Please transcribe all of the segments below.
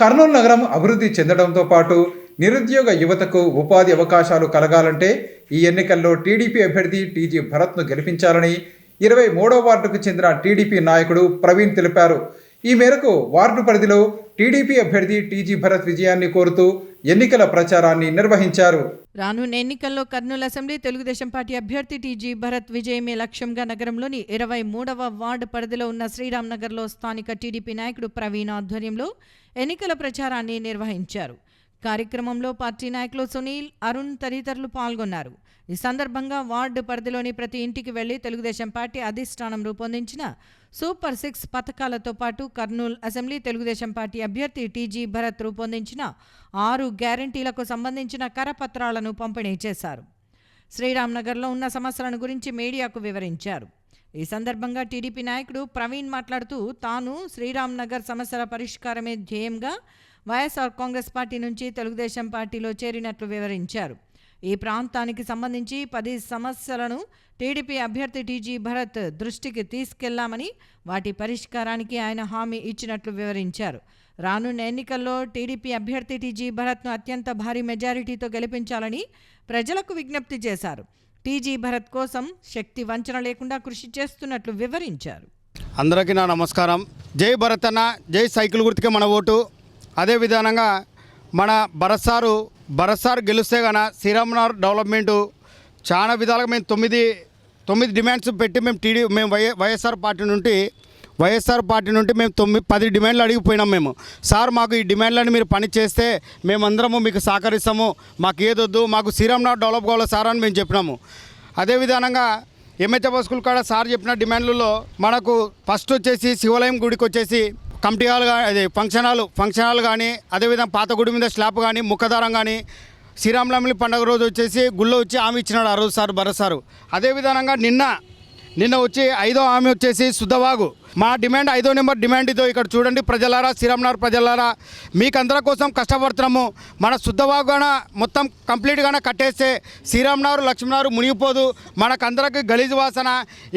కర్నూలు నగరం అభివృద్ధి చెందడంతో పాటు నిరుద్యోగ యువతకు ఉపాధి అవకాశాలు కలగాలంటే ఈ ఎన్నికల్లో టీడీపీ అభ్యర్థి టీజీ భరత్ను గెలిపించాలని ఇరవై మూడో వార్డుకు చెందిన టీడీపీ నాయకుడు ప్రవీణ్ తెలిపారు. ఈ మేరకు వార్డు పరిధిలో టీడీపీ అభ్యర్థి టీజీ భరత్ విజయాన్ని కోరుతూ ఎన్నికల ప్రచారాన్ని నిర్వహించారు. రానున్న ఎన్నికల్లో కర్నూలు అసెంబ్లీ తెలుగుదేశం పార్టీ అభ్యర్థి టీజీ భరత్ విజయమే లక్ష్యంగా నగరంలోని ఇరవై మూడవ వార్డు పరిధిలో ఉన్న శ్రీరామ్ నగర్లో స్థానిక టీడీపీ నాయకుడు ప్రవీణ్ ఆధ్వర్యంలో ఎన్నికల ప్రచారాన్ని నిర్వహించారు. కార్యక్రమంలో పార్టీ నాయకులు సునీల్ అరుణ్ తదితరులు పాల్గొన్నారు. ఈ సందర్భంగా వార్డు పరిధిలోని ప్రతి ఇంటికి వెళ్ళి తెలుగుదేశం పార్టీ అధిష్టానం రూపొందించిన సూపర్ సిక్స్ పథకాలతో పాటు కర్నూలు అసెంబ్లీ తెలుగుదేశం పార్టీ అభ్యర్థి టీజీ భరత్ రూపొందించిన ఆరు గ్యారంటీలకు సంబంధించిన కరపత్రాలను పంపిణీ చేశారు. శ్రీరామ్నగర్లో ఉన్న సమస్యలను గురించి మీడియాకు వివరించారు. ఈ సందర్భంగా టీడీపీ నాయకుడు ప్రవీణ్ మాట్లాడుతూ తాను శ్రీరామ్ నగర్ సమస్యల పరిష్కారమే ధ్యేయంగా వైఎస్ఆర్ కాంగ్రెస్ పార్టీ నుంచి తెలుగుదేశం పార్టీలో చేరినట్లు వివరించారు. ఈ ప్రాంతానికి సంబంధించి పది సమస్యలను టీడీపీ అభ్యర్థి టీజీ భరత్ దృష్టికి తీసుకెళ్ళామని వాటి పరిష్కారానికి ఆయన హామీ ఇచ్చినట్లు వివరించారు. రానున్న ఎన్నికల్లో టీడీపీ అభ్యర్థి టీజీ భరత్ను అత్యంత భారీ మెజారిటీతో గెలిపించాలని ప్రజలకు విజ్ఞప్తి చేశారు. టీజీ భరత్ కోసం శక్తి వంచన లేకుండా కృషి చేస్తున్నట్లు వివరించారు. అందరికీ నా నమస్కారం. జై భరత్ అన్న జై సైకిల్ గుర్తుకే మన ఓటు. అదే విధానంగా మన భరత్ సారు భరత్ సార్ గెలిస్తే గన శ్రీరామనగర్ డెవలప్మెంటు చాలా విధాలుగా మేము తొమ్మిది తొమ్మిది డిమాండ్స్ పెట్టి మేము టీడీ మేము వై వైఎస్ఆర్ పార్టీ నుండి వైఎస్ఆర్ పార్టీ నుండి మేము తొమ్మిది పది డిమాండ్లు అడిగిపోయినాం మేము. సార్ మాకు ఈ డిమాండ్లను మీరు పని చేస్తే మేమందరము మీకు సహకరిస్తాము. మాకు ఏదొద్దు మాకు శ్రీరామనగర్ డెవలప్ కావాలి సార్ అని మేము చెప్పినాము. అదేవిధానంగా ఎంహెచ్ఎఫ్ స్కూల్ కాడ సార్ చెప్పిన డిమాండ్లలో మనకు ఫస్ట్ వచ్చేసి శివాలయం గుడికి వచ్చేసి కమిటీ హాల్ కానీ అదే ఫంక్షన్ హాల్ ఫంక్షన్ హాల్ కానీ అదేవిధంగా పాత గుడి మీద స్లాబ్ కానీ ముఖదారం కానీ శ్రీరామనవమి పండుగ రోజు వచ్చేసి గుళ్ళో వచ్చి ఆమె ఇచ్చినాడు ఆ రోజు సార్ భరత్ సారు. అదేవిధంగా నిన్న నిన్న వచ్చి ఐదో ఆమె వచ్చేసి శుద్ధవాగు. మా డిమాండ్ ఐదో నెంబర్ డిమాండ్ ఇదో ఇక్కడ చూడండి. ప్రజలారా శ్రీరామనగర్ ప్రజలారా మీకందరి కోసం కష్టపడుతున్నాము. మన శుద్ధవాగున మొత్తం కంప్లీట్గానే కట్టేస్తే శ్రీరామనగర్ లక్ష్మీనగర్ మునిగిపోదు. మనకందరికి గలీజు వాసన.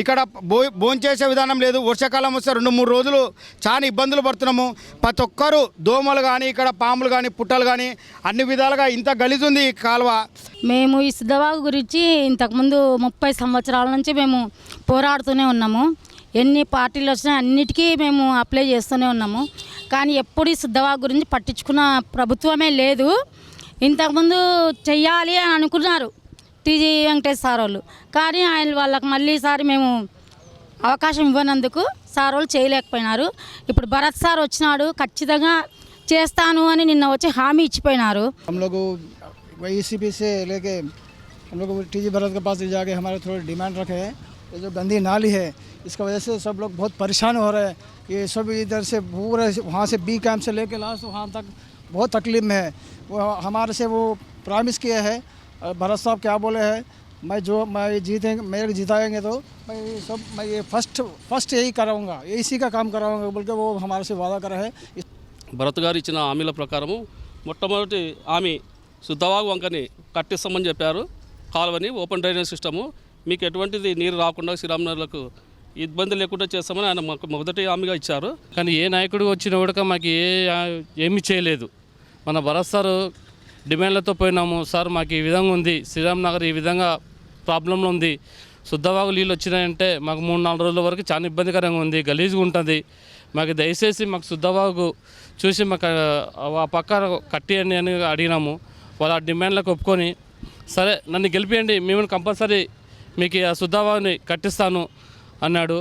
ఇక్కడ భో భోంచేసే విధానం లేదు. వర్షాకాలం వస్తే రెండు మూడు రోజులు చాలా ఇబ్బందులు పడుతున్నాము. ప్రతి ఒక్కరు దోమలు కానీ ఇక్కడ పాములు కానీ పుట్టలు కానీ అన్ని విధాలుగా ఇంత గలీజు ఉంది ఈ కాలువ. మేము ఈ సిద్ధవాగు గురించి ఇంతకుముందు ముప్పై సంవత్సరాల నుంచి మేము పోరాడుతూనే ఉన్నాము. ఎన్ని పార్టీలు వచ్చినా అన్నిటికీ మేము అప్లై చేస్తూనే ఉన్నాము కానీ ఎప్పుడు ఈ సిద్ధవాగు గురించి పట్టించుకున్న ప్రభుత్వమే లేదు ఇంతకుముందు చెయ్యాలి అని అనుకున్నారు టీజీ వెంకటేష్ సార్ వాళ్ళు కానీ ఆయన వాళ్ళకి మళ్ళీ ఈసారి మేము అవకాశం ఇవ్వనందుకు సార్ వాళ్ళు చేయలేకపోయినారు ఇప్పుడు భరత్ సార్ వచ్చినాడు ఖచ్చితంగా చేస్తాను అని నిన్న వచ్చి హామీ ఇచ్చిపోయినారు हम लोग वही सी से लेके हम लोग टी जी भरत के पास ले जाके हमारे थोड़े डिमांड रखे हैं ये जो गंदी नाली है इसका वजह से सब लोग बहुत परेशान हो रहे हैं ये सब इधर से पूरे वहाँ से बी कैंप से लेके लास्ट वहाँ तक बहुत तकलीफ में है वो हमारे से वो प्रॉमिस किए हैं और भरत साहब क्या बोले हैं मैं जो मैं जीतेंगे मेरे को जिताएंगे तो मैं ये सब मैं ये फर्स्ट फर्स्ट यही कराऊंगा इसी का काम कराऊंगा बोल के वो हमारे से वादा करा है इस భరత్ గారు ఇచ్చిన హామీల ప్రకారము మొట్టమొదటి హామీ శుద్ధవాగు వంకని కట్టిస్తామని చెప్పారు కాలువని ఓపెన్ డ్రైనేజ్ సిస్టము మీకు ఎటువంటిది నీరు రాకుండా శ్రీరామనగర్లకు ఇబ్బంది లేకుండా చేస్తామని ఆయన మాకు మొదటి హామీగా ఇచ్చారు. కానీ ఏ నాయకుడు వచ్చిన కూడా మాకు ఏ ఏమీ చేయలేదు. మన భరత్ సార్ డిమాండ్లతో పోయినాము. సార్ మాకు ఈ విధంగా ఉంది. శ్రీరామ్ నగర్ ఈ విధంగా ప్రాబ్లంలో ఉంది. శుద్ధవాగు నీళ్ళు వచ్చినాయంటే మాకు మూడు నాలుగు రోజుల వరకు చాలా ఇబ్బందికరంగా ఉంది. గలీజ్గా ఉంటుంది. మాకు దయచేసి మాకు శుద్ధవాగు చూసి మాకు ఆ- ఆ పక్క కట్టియండి అని అడిగినాము. వాళ్ళ డిమాండ్లకు ఒప్పుకొని సరే నన్ను గెలిపియండి మేము కంపల్సరీ మీకు ఆ శుద్ధవాగుని కట్టిస్తాను. అన్నాడు.